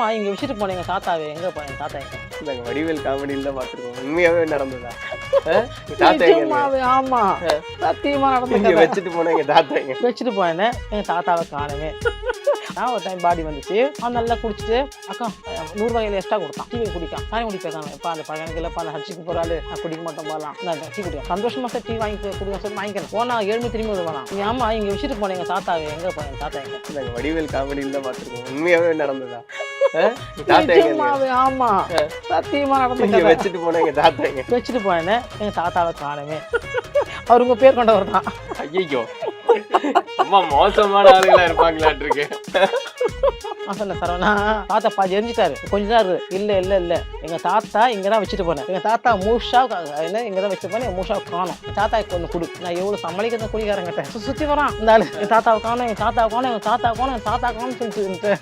ஆமா இங்க வச்சுட்டு போனேன் எங்க தாத்தாவே. எங்க போனேன் தாத்தா எங்க? நாங்க வடிவேல் காமெடியில் தான் பார்த்துருக்கோம். உண்மையாவே நடந்ததா? தாத்தா எங்க? நிஜமாவே, ஆமா. சத்தியமா நடந்த. வச்சுட்டு போன எங்க தாத்தா எங்க? வச்சுட்டு போனேன் எங்க தாத்தாவை காணுமே நான் ஒரு டைம் பாடி வந்துச்சு. அவன் நல்லா குடிச்சிட்டு அக்கா நூறு வகையில் எக்ஸ்ட்ரா கொடுத்தான். டீ குடிக்கான். சாயம் குடிப்பேன் இப்போ அந்த பழகனுக்கு இல்லைப்பா அந்த ஹச்சிக்கு போகிறாள் நான் குடிக்க மாட்டோம் போகலாம் நான் டீ குடிக்கலாம் சந்தோஷமா சார் டீ வாங்கி குடிக்க சொல்லி வாங்கிக்கலாம் போனா ஏழு திரும்பி விடுவானா நீ ஆமா இங்க வச்சுட்டு போனேன் எங்க தாத்தாவை எங்க போனேன் தாத்தா எங்க? வடிவேல் காமெடியில் தான் பார்த்துருக்கோம். உண்மையாவே நடந்ததா? தாத்தா ஆமா. சத்தியமா நடந்த. வச்சுட்டு போன எங்க தாத்தா எங்க. வச்சுட்டு போனேன் எங்க தாத்தாவை காணுமே. அவர் உங்க பேர் கொண்டவர் தான். ஐயோ அம்மா மோசமான ஆளுங்களா இருப்பாங்களாட்டு இருக்கு. நான் சொன்னேன் சரவணா தாத்தா பாதி எரிஞ்சிட்டாரு. கொஞ்ச நேரம். இல்ல இல்ல இல்ல. எங்க தாத்தா இங்க தான் வச்சுட்டு போனேன். எங்க தாத்தா மூஷா என்ன இங்க தான் வச்சுட்டு போனேன். மூஷா காணும். தாத்தாக்கு ஒன்று கொடு. நான் எவ்வளவு சமாளிக்கிறத குடிக்காரங்கிட்ட சுத்தி வரான். இந்த ஆளு என் தாத்தாவை காணும் என் தாத்தாவை காணும் எங்க தாத்தா காணும் என் தாத்தா காணும் சொல்லிட்டு